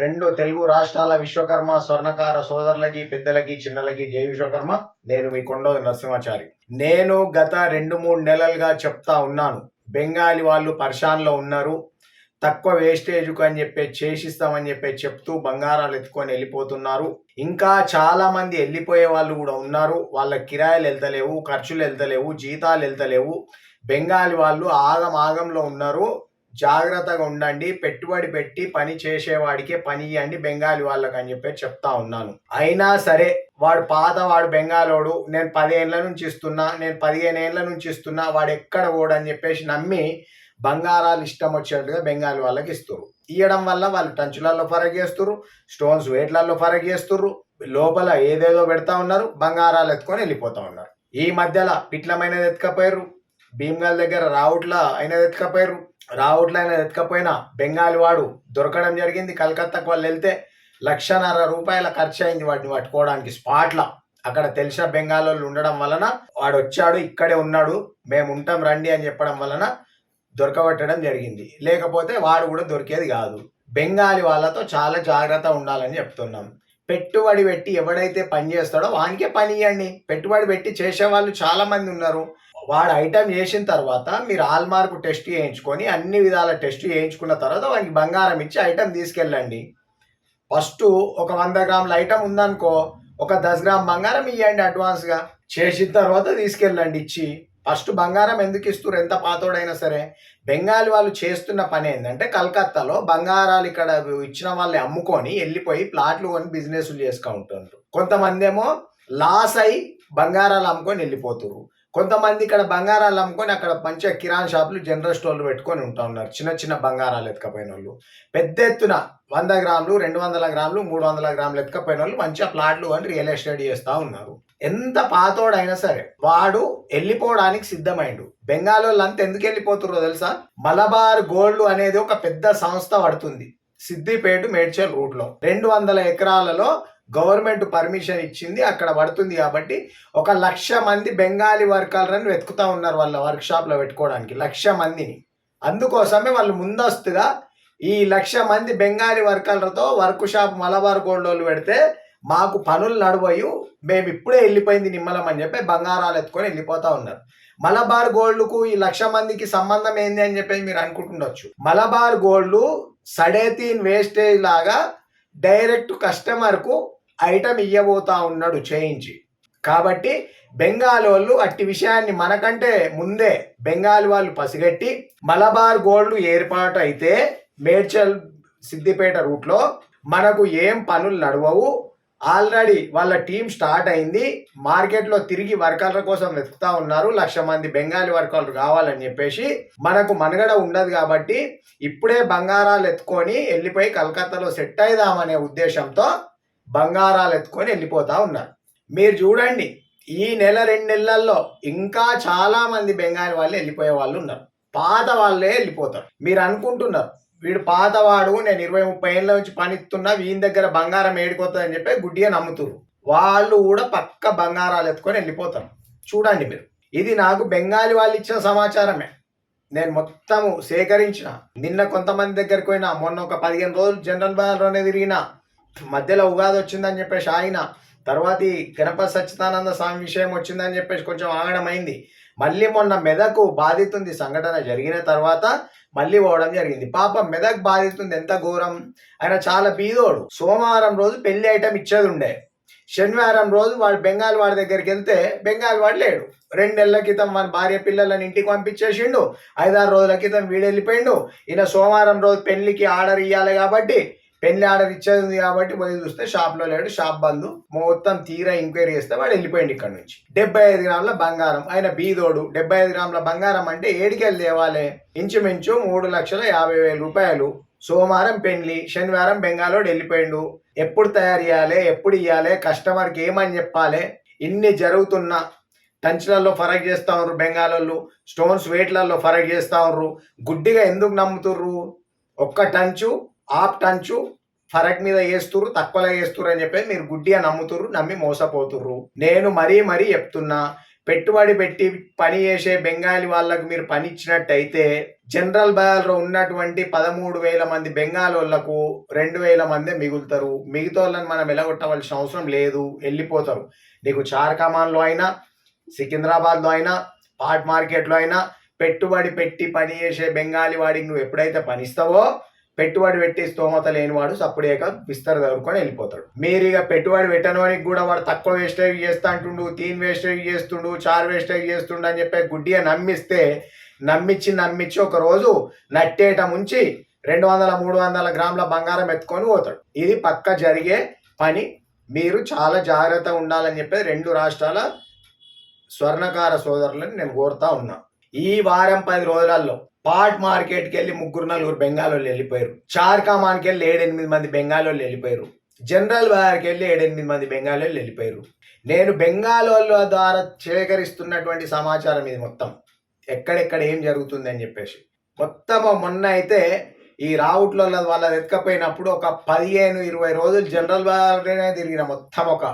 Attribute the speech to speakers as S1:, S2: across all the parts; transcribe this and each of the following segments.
S1: రెండు తెలుగు రాష్ట్రాల విశ్వకర్మ స్వర్ణకార సోదరులకి పెద్దలకి చిన్నలకి జై విశ్వకర్మ. నేను మీ కొండ నరసింహాచారి. నేను గత రెండు మూడు నెలలుగా చెప్తా ఉన్నాను. బెంగాలీ వాళ్ళు పర్షాన్లో ఉన్నారు. తక్కువ వేస్టేజ్కు అని చెప్పి చేసిస్తామని చెప్పి చెప్తూ బంగారాలు ఎత్తుకొని వెళ్ళిపోతున్నారు. ఇంకా చాలా మంది వెళ్ళిపోయే వాళ్ళు కూడా ఉన్నారు. వాళ్ళ కిరాయిలు వెళ్తలేవు ఖర్చులు వెళ్తలేవు జీతాలు వెళ్తలేవు. బెంగాలీ వాళ్ళు ఆగం ఆగంలో ఉన్నారు. జాగ్రత్తగా ఉండండి పెట్టుబడి పెట్టి పని చేసేవాడికే పని ఇవ్వండి బెంగాలీ వాళ్ళకి అని చెప్పి చెప్తా ఉన్నాను. అయినా సరే వాడు పాత వాడు బెంగాలోడు నేను పదిహేనుల నుంచి ఇస్తున్నా నేను పదిహేను ఏళ్ళ నుంచి ఇస్తున్నా వాడు ఎక్కడ ఓడు అని చెప్పేసి నమ్మి బంగారాలు ఇష్టం వచ్చినట్టుగా బెంగాలీ వాళ్ళకి ఇస్తారు ఇవ్వడం వల్ల వాళ్ళు టంచులలో ఫరక్ చేస్తారు స్టోన్స్ వేట్లలో ఫరక్ చేస్తారు లోపల ఏదేదో పెడతా ఉన్నారు బంగారాలు ఎత్తుకొని వెళ్ళిపోతా ఉన్నారు. ఈ మధ్యలో పిట్లమైనది ఎత్తుకపోయారు భీమ్గల్ దగ్గర రావుట్ల అయినది ఎత్తుకపోయారు రావుట్లైన ఎత్తకపోయినా ఎత్తుకపోయినా బెంగాలీ వాడు దొరకడం జరిగింది. కలకత్తాకు వాళ్ళు వెళ్తే లక్షన్నర రూపాయల ఖర్చు అయింది వాటిని పట్టుకోవడానికి స్పాట్ల. అక్కడ తెలిసిన బెంగాల్ వాళ్ళు ఉండడం వలన వాడు వచ్చాడు ఇక్కడే ఉన్నాడు మేము ఉంటాం రండి అని చెప్పడం వలన దొరకబట్టడం జరిగింది. లేకపోతే వాడు కూడా దొరికేది కాదు. బెంగాలీ వాళ్ళతో చాలా జాగ్రత్త ఉండాలని చెప్తున్నాం. పెట్టుబడి పెట్టి ఎవడైతే పని చేస్తాడో వానికే పని ఇవ్వండి పెట్టుబడి పెట్టి చేసే వాళ్ళు చాలా మంది ఉన్నారు. వాడు ఐటమ్ చేసిన తర్వాత మీరు ఆల్మార్క్ టెస్ట్ చేయించుకొని అన్ని విధాల టెస్ట్ చేయించుకున్న తర్వాత వానికి బంగారం ఇచ్చి ఐటమ్ తీసుకెళ్ళండి. ఫస్ట్ ఒక వంద గ్రాముల ఐటమ్ ఉందనుకో ఒక దశ గ్రామ్ బంగారం ఇవ్వండి అడ్వాన్స్గా. చేసిన తర్వాత తీసుకెళ్ళండి ఇచ్చి. ఫస్ట్ బంగారం ఎందుకు ఇస్తారు ఎంత పాతోడైనా సరే. బెంగాలీ వాళ్ళు చేస్తున్న పని ఏంటంటే కలకత్తాలో బంగారాలు ఇక్కడ ఇచ్చిన వాళ్ళని అమ్ముకొని వెళ్ళిపోయి ప్లాట్లు కొని బిజినెస్లు చేసుకుంటుంటారు కొంతమంది ఏమో లాస్ అయి బంగారాలు అమ్ముకొని వెళ్ళిపోతున్నారు కొంతమంది ఇక్కడ బంగారాలు అమ్ముకొని అక్కడ మంచిగా కిరాణా షాపులు జనరల్ స్టోర్లు పెట్టుకొని ఉంటా ఉన్నారు. చిన్న చిన్న బంగారాలు ఎత్తుకపోయిన వాళ్ళు పెద్ద ఎత్తున వంద గ్రాములు రెండు వందల గ్రాములు మూడు వందల గ్రాములు ఎత్తుకపోయిన వాళ్ళు మంచిగా ప్లాట్లు అని రియల్ ఎస్టేట్ చేస్తూ ఉన్నారు. ఎంత పాతోడైనా సరే వాడు వెళ్ళిపోవడానికి సిద్ధమైండు. బెంగాల్ అంతా ఎందుకు వెళ్ళిపోతుర్రో తెలుసా? మలబార్ గోల్డ్ అనేది ఒక పెద్ద సంస్థ పడుతుంది. సిద్దిపేట మేడ్చల్ రూట్లో. రెండు వందల ఎకరాలలో గవర్నమెంట్ పర్మిషన్ ఇచ్చింది అక్కడ పడుతుంది కాబట్టి ఒక లక్ష మంది బెంగాలీ వర్కర్లను వెతుకుతా ఉన్నారు వాళ్ళ వర్క్ పెట్టుకోవడానికి లక్ష మందిని. అందుకోసమే వాళ్ళు ముందస్తుగా ఈ లక్ష మంది బెంగాలీ వర్కర్లతో వర్క్ షాప్ మలబార్ గోల్డ్ వాళ్ళు పెడితే మాకు పనులు నడవయు మేము ఇప్పుడే వెళ్ళిపోయింది నిమ్మలం అని చెప్పి బంగారాలు ఎత్తుకొని వెళ్ళిపోతా ఉన్నారు. మలబార్ గోల్డ్కు ఈ లక్ష మందికి సంబంధం ఏంది అని చెప్పి మీరు అనుకుంటుండొచ్చు. మలబార్ గోల్డ్ సడేతీన్ వేస్టేజ్ లాగా డైరెక్ట్ కస్టమర్కు ఐటమ్ ఇయ్యబోతా ఉన్నాడు చేయించి. కాబట్టి బెంగాల్ వాళ్ళు అట్టి విషయాన్ని మనకంటే ముందే బెంగాల్ వాళ్ళు పసిగట్టి మలబార్ గోల్డ్ ఏర్పాటు అయితే మేడ్చల్ సిద్దిపేట రూట్లో మనకు ఏం పనులు నడవవు. ఆల్రెడీ వాళ్ళ టీం స్టార్ట్ అయింది. మార్కెట్లో తిరిగి వర్కర్ల కోసం వెతుకుతా ఉన్నారు. లక్ష మంది బెంగాలీ వర్కర్లు కావాలని చెప్పేసి మనకు మనుగడ ఉండదు కాబట్టి ఇప్పుడే బంగారాలు ఎత్తుకొని వెళ్ళిపోయి కలకత్తాలో సెట్ అయిదామనే ఉద్దేశంతో బంగారాలు ఎత్తుకొని వెళ్ళిపోతూ ఉన్నారు. మీరు చూడండి ఈ నెల రెండు నెలల్లో ఇంకా చాలామంది బెంగాలీ వాళ్ళు వెళ్ళిపోయే వాళ్ళు ఉన్నారు. పాత వాళ్ళే వెళ్ళిపోతారు. మీరు అనుకుంటున్నారు వీడు పాతవాడు నేను ఇరవై ముప్పై ఏళ్ళ నుంచి పనిస్తున్నా వీని దగ్గర బంగారం ఏడిపోతుంది అని చెప్పి గుడ్డిగా నమ్ముతురు. వాళ్ళు కూడా పక్క బంగారాలు ఎత్తుకొని వెళ్ళిపోతారు. చూడండి మీరు. ఇది నాకు బెంగాలీ వాళ్ళు ఇచ్చిన సమాచారమే. నేను మొత్తము సేకరించిన. నిన్న కొంతమంది దగ్గరికి పోయినా మొన్న ఒక పదిహేను రోజులు జనరల్ బజార్లోనే తిరిగినా మధ్యలో ఉగాది వచ్చిందని చెప్పేసి ఆయన తర్వాత గణప సచ్చిదానంద స్వామి విషయం వచ్చిందని చెప్పేసి కొంచెం ఆగడం అయింది మళ్ళీ మొన్న మెదకు బాధితుంది సంఘటన జరిగిన తర్వాత మళ్ళీ పోవడం జరిగింది. పాపం మెదక్ బాధితుంది ఎంత ఘోరం? ఆయన చాలా బీదోడు. సోమవారం రోజు పెళ్ళి ఐటమ్ ఇచ్చేది ఉండే శనివారం రోజు వాడు బెంగాల్ వాడి దగ్గరికి వెళ్తే బెంగాల్ వాడు లేడు. రెండు నెలల క్రితం మన భార్య పిల్లలని ఇంటికి పంపించేసిండు. ఐదారు రోజుల క్రితం వీడు వెళ్ళిపోయిండు ఈయన సోమవారం రోజు పెళ్ళికి ఆర్డర్ ఇవ్వాలి కాబట్టి పెళ్ళి ఆడ ఇచ్చేది ఉంది కాబట్టి పోయి చూస్తే షాప్లో లేడు షాప్ బంధు. మొత్తం తీరా ఎంక్వైరీ చేస్తే వాడు వెళ్ళిపోయింది ఇక్కడ నుంచి. డెబ్బై ఐదు గ్రాముల బంగారం ఆయన బీదోడు. డెబ్బై ఐదు గ్రాముల బంగారం అంటే ఏడికెళ్ళి తేవాలి. ఇంచుమించు మూడు లక్షల యాభై వేల రూపాయలు. సోమవారం పెళ్ళి శనివారం బెంగాలోడు వెళ్ళిపోయిండు. ఎప్పుడు తయారు చేయాలి ఎప్పుడు ఇవ్వాలి కస్టమర్కి ఏమని చెప్పాలి? ఇన్ని జరుగుతున్నా. టంచ్లలో ఫరక్ చేస్తా ఉన్నారు బెంగాలోళ్ళు. స్టోన్స్ వెయిట్లలో ఫరక్ చేస్తా ఉన్నారు. గుడ్డిగా ఎందుకు నమ్ముతుర్రు? ఒక్క టంచు ఆప్ టంచు ఫరక్ మీద వేస్తుర్రు తక్కువలో వేస్తుర్రు అని చెప్పి మీరు గుడ్డిగా నమ్ముతుర్రు నమ్మి మోసపోతుర్రు. నేను మరీ మరీ చెప్తున్నా పెట్టుబడి పెట్టి పని చేసే బెంగాలీ వాళ్ళకు మీరు పని ఇచ్చినట్టయితే జనరల్ బయాల్లో ఉన్నటువంటి పదమూడు వేల మంది బెంగాలోళ్ళకు రెండు వేల మందే మిగులుతారు. మిగతా వాళ్ళని మనం ఎలగొట్టవలసిన అవసరం లేదు వెళ్ళిపోతారు. నీకు చార్కమాన్లో అయినా సికింద్రాబాద్లో అయినా పాట్ మార్కెట్లో అయినా పెట్టుబడి పెట్టి పని చేసే బెంగాలీ వాడికి నువ్వు ఎప్పుడైతే పనిస్తావో పెట్టుబడి పెట్టి స్తోమత లేనివాడు సప్పుడేక విస్తర చదువుకొని వెళ్ళిపోతాడు. మీరు ఇక పెట్టుబడి పెట్టనవానికి కూడా వాడు తక్కువ వేస్టేజ్ చేస్తా అంటుండు తీన్ వేస్టేజ్ చేస్తుండు చార్ వేస్టేజ్ చేస్తుండు అని చెప్పి గుడ్డిగా నమ్మిస్తే నమ్మించి నమ్మించి ఒక రోజు నట్టేట ముంచి రెండు వందల మూడు వందల గ్రాముల బంగారం ఎత్తుకొని పోతాడు. ఇది పక్క జరిగే పని. మీరు చాలా జాగ్రత్తగా ఉండాలని చెప్పి రెండు రాష్ట్రాల స్వర్ణకార సోదరులను నేను కోరుతా ఉన్నాను ఈ వారం పది రోజులలో పాట్ మార్కెట్కి వెళ్ళి ముగ్గురు నలుగురు బెంగాలోళ్ళు వెళ్ళిపోయారు. చార్కామాన్కి వెళ్ళి ఏడెనిమిది మంది బెంగాలోళ్ళు వెళ్ళిపోయారు. జనరల్ బజార్కి వెళ్ళి ఏడెనిమిది మంది బెంగాలోళ్ళు వెళ్ళిపోయారు. నేను బెంగాలోళ్ళ ద్వారా సేకరిస్తున్నటువంటి సమాచారం ఇది మొత్తం. ఎక్కడెక్కడ ఏం జరుగుతుంది అని చెప్పేసి. మొత్తం మొన్న అయితే ఈ రావుట్ల వాళ్ళ ఎత్తుకపోయినప్పుడు ఒక పదిహేను ఇరవై రోజులు జనరల్ బజార్లోనే తిరిగిన మొత్తం ఒక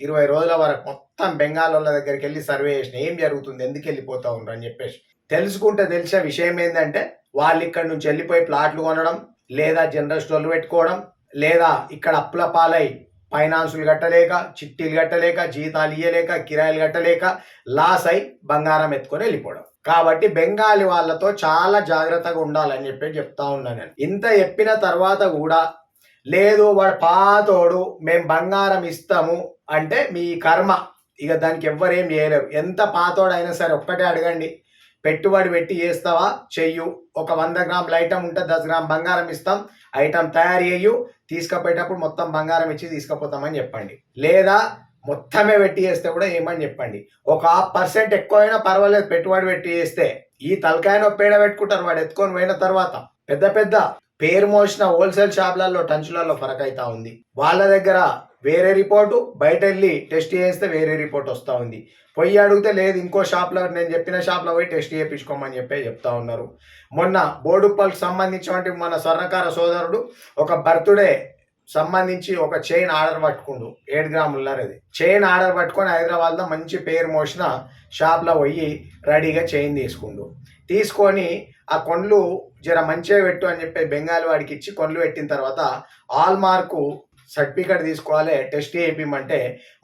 S1: ఇరవై రోజుల వరకు మొత్తం బెంగాల్ వాళ్ళ దగ్గరికి వెళ్ళి సర్వే చేసిన ఏం జరుగుతుంది ఎందుకు వెళ్ళిపోతా ఉండరు అని చెప్పేసి. తెలుసుకుంటే తెలిసే విషయం ఏంటంటే వాళ్ళు ఇక్కడ నుంచి వెళ్ళిపోయి ప్లాట్లు కొనడం లేదా జనరల్ స్టోర్లు పెట్టుకోవడం లేదా ఇక్కడ అప్పుల పాలై ఫైనాన్సులు కట్టలేక చిట్టీలు కట్టలేక జీతాలు ఇయ్యలేక కిరాయిలు కట్టలేక లాస్ అయి బంగారం ఎత్తుకొని వెళ్ళిపోవడం. కాబట్టి బెంగాలీ వాళ్ళతో చాలా జాగ్రత్తగా ఉండాలని చెప్పి చెప్తా ఉన్నాను నేను. ఇంత చెప్పిన తర్వాత కూడా లేదు వాడు పాతోడు మేము బంగారం ఇస్తాము అంటే మీ కర్మ. ఇక దానికి ఎవ్వరేం చేయలేరు. ఎంత పాతోడైనా సరే ఒక్కటే అడగండి. పెట్టుబడి పెట్టి చేస్తావా? చెయ్యు. ఒక వంద గ్రాముల ఐటమ్ ఉంటే దశ గ్రామ్ బంగారం ఇస్తాం. ఐటమ్ తయారు చేయు తీసుకుపోయేటప్పుడు మొత్తం బంగారం ఇచ్చి తీసుకుపోతామని చెప్పండి. లేదా మొత్తమే పెట్టి చేస్తే కూడా ఏమని చెప్పండి. ఒక హాఫ్ పర్సెంట్ ఎక్కువైనా పర్వాలేదు. పెట్టుబడి పెట్టి చేస్తే. ఈ తలకాయన పేడ పెట్టుకుంటారు వాడు ఎత్తుకొని పోయిన తర్వాత. పెద్ద పెద్ద పేరు మోసిన హోల్సేల్ షాపులలో టంచులలో ఫరక్ అవుతా ఉంది. వాళ్ళ దగ్గర వేరే రిపోర్టు బయట వెళ్ళి టెస్ట్ చేస్తే వేరే రిపోర్ట్ వస్తూ ఉంది. పోయి అడిగితే లేదు ఇంకో షాప్లో నేను చెప్పిన షాప్లో పోయి టెస్ట్ చేయించుకోమని చెప్పి చెప్తా ఉన్నారు. మొన్న బోడుప్పల్కి సంబంధించినటువంటి మన స్వర్ణకార సోదరుడు ఒక బర్త్డే సంబంధించి ఒక చైన్ ఆర్డర్ పట్టుకుండు. ఏడు గ్రాములది చైన్ ఆర్డర్ పట్టుకొని హైదరాబాద్లో మంచి పేరు మోసిన షాప్లో పోయి రెడీగా చైన్ తీసుకుండు. తీసుకొని ఆ కొండ్లు జర మంచిగా పెట్టు అని చెప్పి బెంగాల్ వాడికి ఇచ్చి కొండ్లు పెట్టిన తర్వాత ఆల్ మార్కు సర్టిఫికేట్ తీసుకోవాలి టెస్ట్ చేయించమంటే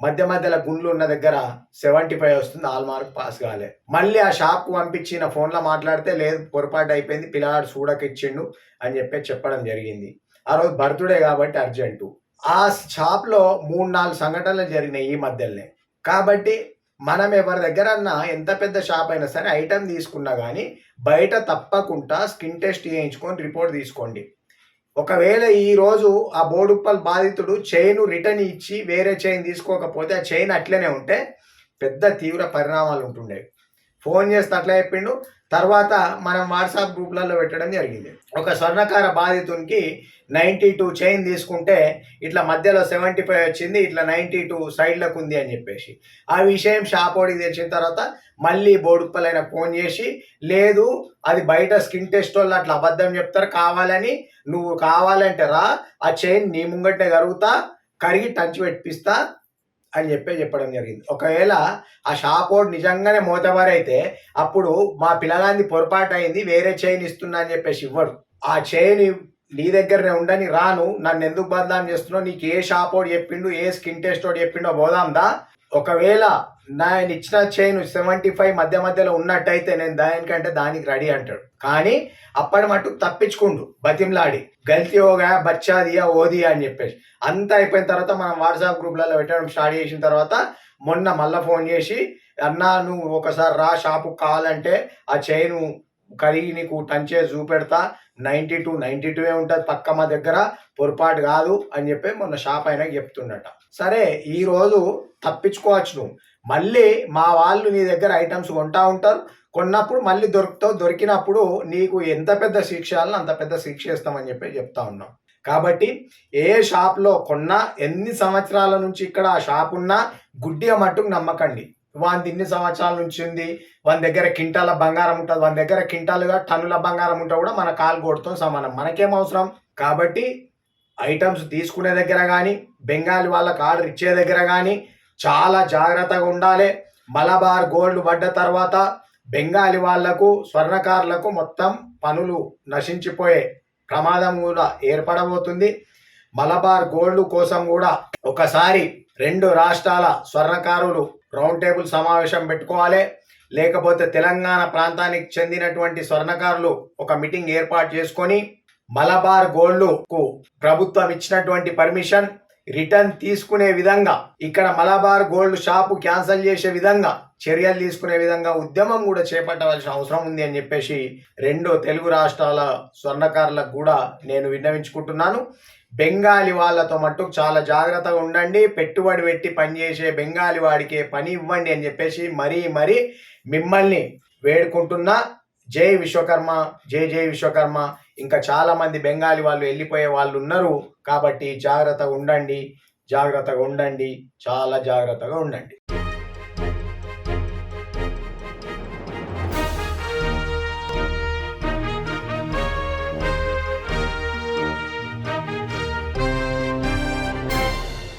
S1: మధ్య మధ్యలో గుండ్లు ఉన్న దగ్గర సెవెంటీ ఫైవ్ వస్తుంది ఆల్ మార్క్ పాస్ కాలే. మళ్ళీ ఆ షాప్కు పంపించిన ఫోన్లో మాట్లాడితే లేదు పొరపాటు అయిపోయింది పిల్లగాడు చూడక ఇచ్చిండు అని చెప్పి చెప్పడం జరిగింది. ఆ రోజు బర్త్డే కాబట్టి అర్జెంటు. ఆ షాప్లో మూడు నాలుగు సంఘటనలు జరిగినాయి ఈ మధ్యలోనే. కాబట్టి మనం ఎవరి దగ్గర ఎంత పెద్ద షాప్ అయినా సరే ఐటెం తీసుకున్నా కానీ బయట తప్పకుండా స్కిన్ టెస్ట్ చేయించుకొని రిపోర్ట్ తీసుకోండి. ఒకవేళ ఈరోజు ఆ బోడుప్పల్ బాధితుడు చైన్ రిటర్న్ ఇచ్చి వేరే చైన్ తీసుకోకపోతే ఆ చైన్ అట్లనే ఉంటే పెద్ద తీవ్ర పరిణామాలు ఉంటుండేవి ఫోన్ చేస్తే అట్లా చెప్పిండు. తర్వాత మనం వాట్సాప్ గ్రూప్లలో పెట్టడం జరిగింది. ఒక స్వర్ణకార బాధితునికి నైంటీ టూ చైన్ తీసుకుంటే ఇట్లా మధ్యలో సెవెంటీ ఫైవ్ వచ్చింది ఇట్లా నైంటీ టూ సైడ్లకు ఉంది అని చెప్పేసి. ఆ విషయం షాపోడికి తెలిసిన తర్వాత మళ్ళీ బోడుప్పలైన ఫోన్ చేసి లేదు అది బయట స్కిన్ టెస్ట్ వాళ్ళు అట్లా అబద్ధం చెప్తారు కావాలని నువ్వు కావాలంటే రా ఆ చైన్ నీ ముంగట్నే కరుగుతా కరిగి టచ్ పెట్టిస్తా అని చెప్పే చెప్పడం జరిగింది. ఒకవేళ ఆ షాప్ ఓడ్ నిజంగానే మోతబారైతే అప్పుడు మా పిల్లగాంది పొరపాటు అయింది వేరే చైన్ ఇస్తున్నా అని చెప్పేసి ఇవ్వడు ఆ చైన్ నీ దగ్గరనే ఉండని రాను నన్ను ఎందుకు బదనాం చేస్తున్నావు నీకు ఏ షాప్ ఓడి చెప్పిండు ఏ స్కిన్ టెస్ట్ ఓడి చెప్పిండో పోదాందా ఒకవేళ నేను ఇచ్చిన చైన్ సెవెంటీ ఫైవ్ మధ్య మధ్యలో ఉన్నట్టయితే నేను దానికంటే దానికి రెడీ అంటాడు. కానీ అప్పటి మటుకు తప్పించుకుండు బతిమ్లాడి గల్తీ ఓగా బచ్చాదియా ఓదియా అని చెప్పేసి. అంతా అయిపోయిన తర్వాత మనం వాట్సాప్ గ్రూప్లలో పెట్టడం స్టార్ట్ చేసిన తర్వాత మొన్న మళ్ళీ ఫోన్ చేసి అన్నా నువ్వు ఒకసారి రా షాపు కావాలంటే ఆ చైను కరిగి నీకు టంచే చేసి చూపెడతా. నైంటీ టూ నైంటీ టూ ఉంటుంది పక్క మా దగ్గర. పొరపాటు కాదు అని చెప్పి మొన్న షాప్ అయినా చెప్తుండట. సరే ఈ రోజు తప్పించుకోవచ్చు నువ్వు. మళ్ళీ మా వాళ్ళు నీ దగ్గర ఐటమ్స్ కొంటా ఉంటారు. కొన్నప్పుడు మళ్ళీ దొరుకుతావు. దొరికినప్పుడు నీకు ఎంత పెద్ద శిక్ష అంత పెద్ద శిక్ష ఇస్తామని చెప్పి చెప్తా ఉన్నాం. కాబట్టి ఏ షాప్లో కొన్నా ఎన్ని సంవత్సరాల నుంచి ఇక్కడ ఆ షాప్ ఉన్నా గుడ్డిగా మట్టుకు నమ్మకండి. వాని ఇన్ని సంవత్సరాల నుంచి ఉంది. వాని దగ్గర కింటాల బంగారం ఉంటుంది. వాని దగ్గర కింటాలుగా టన్నుల బంగారం ఉంటే కూడా మన కాలు కొడుతూ సమానం. మనకేం అవసరం? కాబట్టి ఐటమ్స్ తీసుకునే దగ్గర కానీ బెంగాలీ వాళ్ళకి ఆర్డర్ ఇచ్చే దగ్గర కానీ చాలా జాగ్రత్తగా ఉండాలి. మలబార్ గోల్డ్ పడ్డ తర్వాత బెంగాలీ వాళ్ళకు స్వర్ణకారులకు మొత్తం పనులు నశించిపోయే ప్రమాదం కూడా ఏర్పడబోతుంది. మలబార్ గోల్డ్ కోసం కూడా ఒకసారి రెండు రాష్ట్రాల స్వర్ణకారులు రౌండ్ టేబుల్ సమావేశం పెట్టుకోవాలి. లేకపోతే తెలంగాణ ప్రాంతానికి చెందినటువంటి స్వర్ణకారులు ఒక మీటింగ్ ఏర్పాటు చేసుకొని మలబార్ గోల్డ్కు ప్రభుత్వం ఇచ్చినటువంటి పర్మిషన్ రిటర్న్ తీసుకునే విధంగా ఇక్కడ మలబార్ గోల్డ్ షాపు క్యాన్సిల్ చేసే విధంగా చర్యలు తీసుకునే విధంగా ఉద్యమం కూడా చేపట్టవలసిన అవసరం ఉంది అని చెప్పేసి రెండు తెలుగు రాష్ట్రాల స్వర్ణకారులకు కూడా నేను విన్నవించుకుంటున్నాను. బెంగాలీ వాళ్ళతో మట్టుకు చాలా జాగ్రత్తగా ఉండండి. పెట్టుబడి పెట్టి పనిచేసే బెంగాలీ వాడికే పని ఇవ్వండి అని చెప్పేసి మరీ మరీ మిమ్మల్ని వేడుకుంటున్నా. జై విశ్వకర్మ జై జై విశ్వకర్మ. ఇంకా చాలా మంది బెంగాలీ వాళ్ళు వెళ్ళిపోయే వాళ్ళు ఉన్నారు. కాబట్టి జాగ్రత్తగా ఉండండి. జాగ్రత్తగా ఉండండి. చాలా జాగ్రత్తగా ఉండండి.